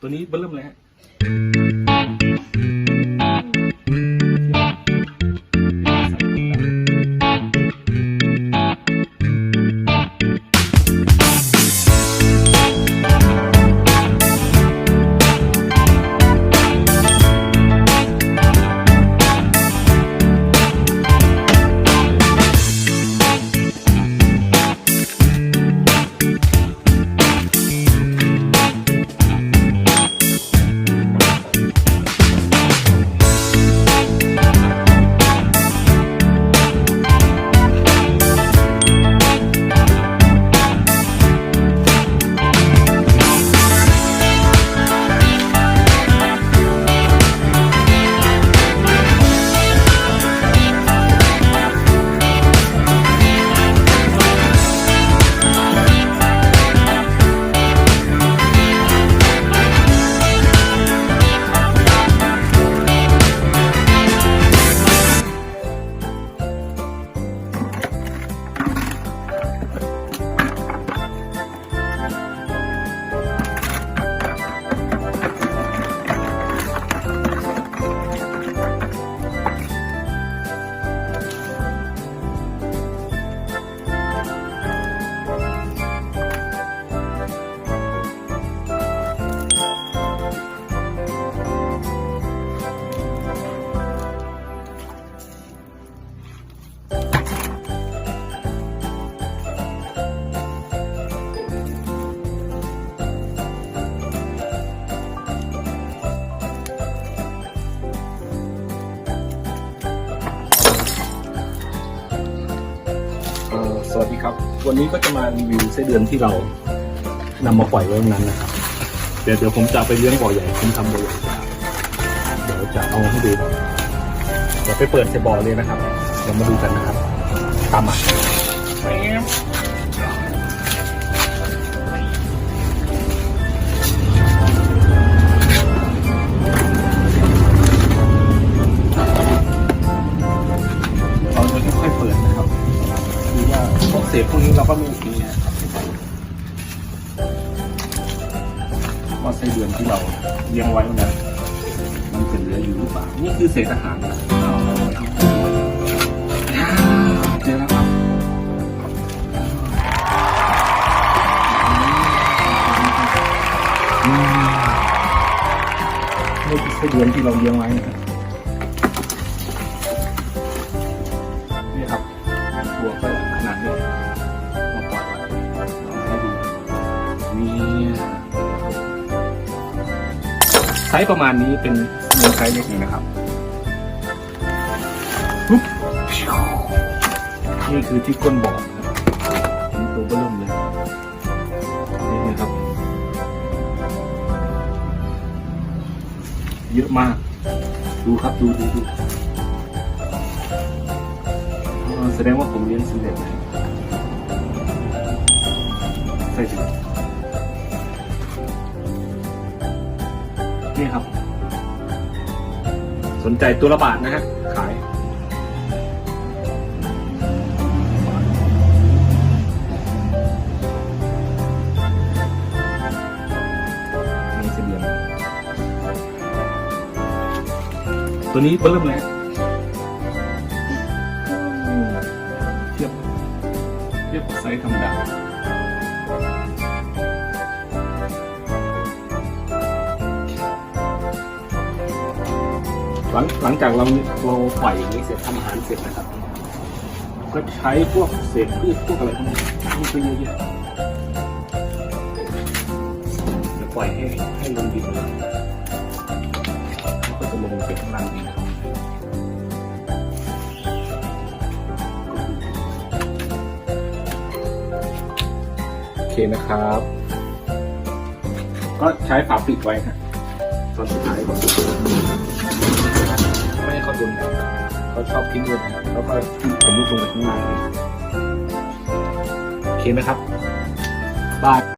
ตัวนี้เบิ่มเลยฮะ สวัสดีครับ วันนี้ก็จะมารีวิวไส้เดือนที่เรานำมาปล่อยไว้ตรงนั้นนะครับ เดี๋ยวเดี๋ยวผมจะไปเลี้ยงบ่อใหญ่ผมทำบ่อใหญ่ครับเดี๋ยวจะเอาให้ดูเดี๋ยวไปเปิดใส่บ่อเลยนะครับ เดี๋ยวมาดูกันนะครับ ตามมาแป๊บเรา ษพวกนี้เราก็ม่ทิ้งนะครับว่าไส้เดือนที่เราเลี้ยงไว้วันนั้นมันจะเหลืออยู่หรือเปล่านี่คือเศษอาหารนะเจอแล้วครับนี่คือไส้เดือนที่เราเลี้ยงไว้นะครับ นี่ไซส์ประมาณนี้เป็นเงินไซส์เล็กเองนะครับปุ๊บนี่คือที่ก้นบ่อนะครับนี่ตัวเบิ่มเลยนี่นะครับ เยอะมาก ดูครับดูดูดูแสดงว่าผมเลี้ยงสำเร็จใส่ถึง นี่ครับ สนใจตัวละบาทนะฮะขายนี่เสบียงตัวนี้เบิ่มเลยอืมเทียบเทียบกับไซส์ธรรมดา หลังหลังจากเราเราปล่อยอย่างนี้เสร็จทำอาหารเสร็จนะครับ ก็ใช้พวกเศษพืชพวกอะไรพวกนี้นี่เยอะแยะจะปล่อยให้ให้ลงดินเลยก็จะลงไปข้างล่างเองครับโอเคนะครับ ก็ใช้ฝาปิดไว้ฮะตอนสุดท้ายก่อน เขาชอบทิ้งเงินแล้วก็ผมลูกลงไปข้างล่างโอเคไหมครับบาย